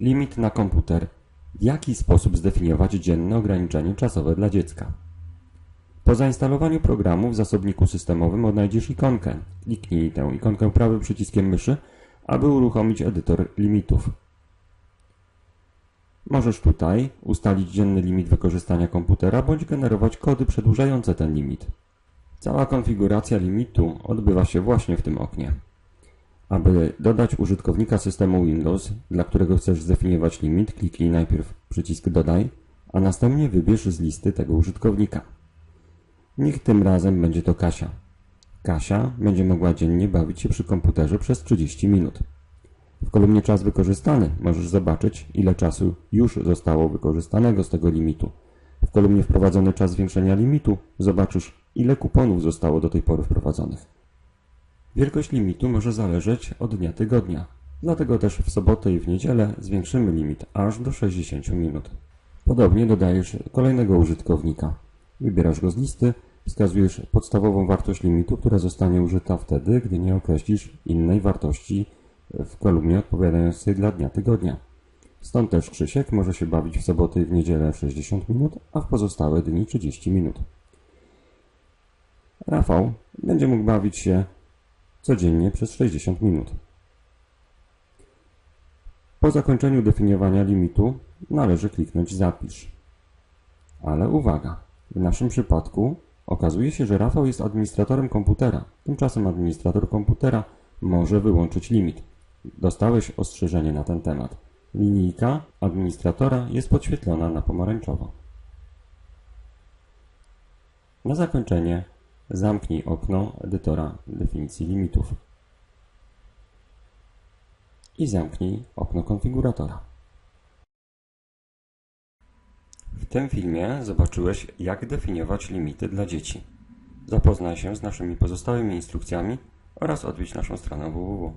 Limit na komputer. W jaki sposób zdefiniować dzienne ograniczenie czasowe dla dziecka? Po zainstalowaniu programu w zasobniku systemowym odnajdziesz ikonkę. Kliknij tę ikonkę prawym przyciskiem myszy, aby uruchomić edytor limitów. Możesz tutaj ustalić dzienny limit wykorzystania komputera bądź generować kody przedłużające ten limit. Cała konfiguracja limitu odbywa się właśnie w tym oknie. Aby dodać użytkownika systemu Windows, dla którego chcesz zdefiniować limit, kliknij najpierw przycisk Dodaj, a następnie wybierz z listy tego użytkownika. Niech tym razem będzie to Kasia. Kasia będzie mogła dziennie bawić się przy komputerze przez 30 minut. W kolumnie czas wykorzystany możesz zobaczyć, ile czasu już zostało wykorzystanego z tego limitu. W kolumnie wprowadzony czas zwiększenia limitu zobaczysz, ile kuponów zostało do tej pory wprowadzonych. Wielkość limitu może zależeć od dnia tygodnia. Dlatego też w sobotę i w niedzielę zwiększymy limit aż do 60 minut. Podobnie dodajesz kolejnego użytkownika. Wybierasz go z listy, wskazujesz podstawową wartość limitu, która zostanie użyta wtedy, gdy nie określisz innej wartości w kolumnie odpowiadającej dla dnia tygodnia. Stąd też Krzysiek może się bawić w sobotę i w niedzielę 60 minut, a w pozostałe dni 30 minut. Rafał będzie mógł bawić się codziennie przez 60 minut. Po zakończeniu definiowania limitu należy kliknąć Zapisz. Ale uwaga, w naszym przypadku okazuje się, że Rafał jest administratorem komputera. Tymczasem administrator komputera może wyłączyć limit. Dostałeś ostrzeżenie na ten temat. Linijka administratora jest podświetlona na pomarańczowo. Na zakończenie zamknij okno edytora definicji limitów i zamknij okno konfiguratora. W tym filmie zobaczyłeś, jak definiować limity dla dzieci. Zapoznaj się z naszymi pozostałymi instrukcjami oraz odwiedź naszą stronę www.